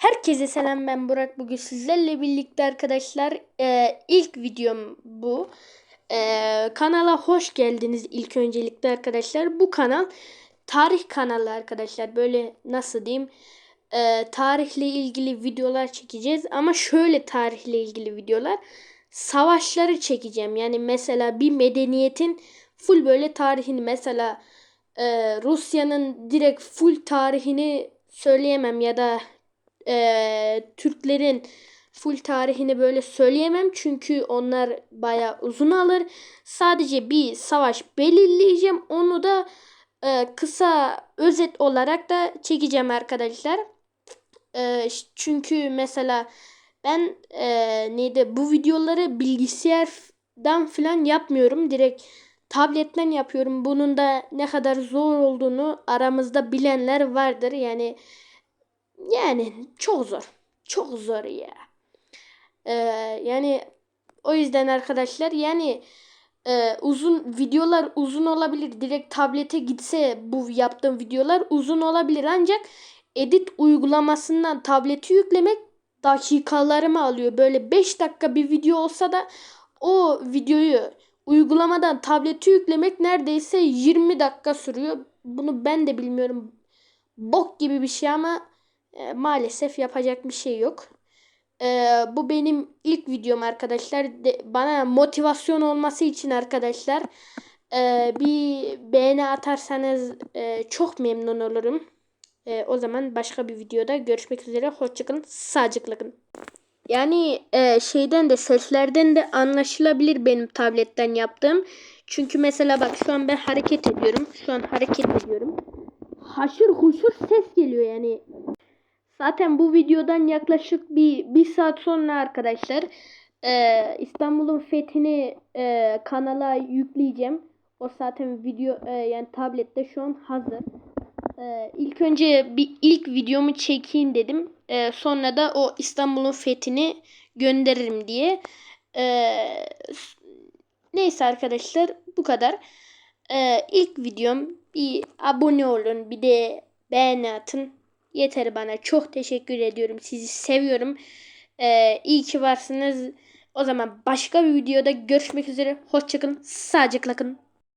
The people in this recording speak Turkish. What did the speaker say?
Herkese selam ben Burak. Bugün sizlerle birlikte arkadaşlar e, ilk videom bu. E, kanala hoş geldiniz ilk öncelikle arkadaşlar. Bu kanal tarih kanalı arkadaşlar. Böyle nasıl diyeyim e, tarihle ilgili videolar çekeceğiz. Ama şöyle tarihle ilgili videolar. Savaşları çekeceğim. Yani mesela bir medeniyetin full böyle tarihini mesela e, Rusya'nın direkt full tarihini söyleyemem ya da e, Türklerin full tarihini böyle söyleyemem çünkü onlar baya uzun alır. Sadece bir savaş belirleyeceğim. Onu da e, kısa özet olarak da çekeceğim arkadaşlar. E, çünkü mesela ben e, neydi bu videoları bilgisayardan falan yapmıyorum. Direkt tabletten yapıyorum. Bunun da ne kadar zor olduğunu aramızda bilenler vardır. Yani yani çok zor. Çok zor ya. Ee, yani o yüzden arkadaşlar yani e, uzun videolar uzun olabilir. Direkt tablete gitse bu yaptığım videolar uzun olabilir ancak edit uygulamasından tableti yüklemek dakikalarımı alıyor. Böyle 5 dakika bir video olsa da o videoyu uygulamadan tableti yüklemek neredeyse 20 dakika sürüyor. Bunu ben de bilmiyorum. Bok gibi bir şey ama e, maalesef yapacak bir şey yok. E, bu benim ilk videom arkadaşlar. De, bana motivasyon olması için arkadaşlar e, bir beğeni atarsanız e, çok memnun olurum. E, o zaman başka bir videoda görüşmek üzere. Hoşçakalın. Sağlıcakla. Yani e, şeyden de seslerden de anlaşılabilir benim tabletten yaptığım. Çünkü mesela bak şu an ben hareket ediyorum. Şu an hareket ediyorum. Haşır huşur ses geliyor yani. Zaten bu videodan yaklaşık bir, bir saat sonra arkadaşlar e, İstanbul'un fethini e, kanala yükleyeceğim. O zaten video e, yani tablette şu an hazır. E, ilk önce bir ilk videomu çekeyim dedim. E, sonra da o İstanbul'un fethini gönderirim diye. E, neyse arkadaşlar bu kadar. E, ilk videom bir abone olun bir de beğeni atın. Yeter bana. Çok teşekkür ediyorum. Sizi seviyorum. Ee, iyi ki varsınız. O zaman başka bir videoda görüşmek üzere. Hoşçakalın. Sağlıcakla kalın.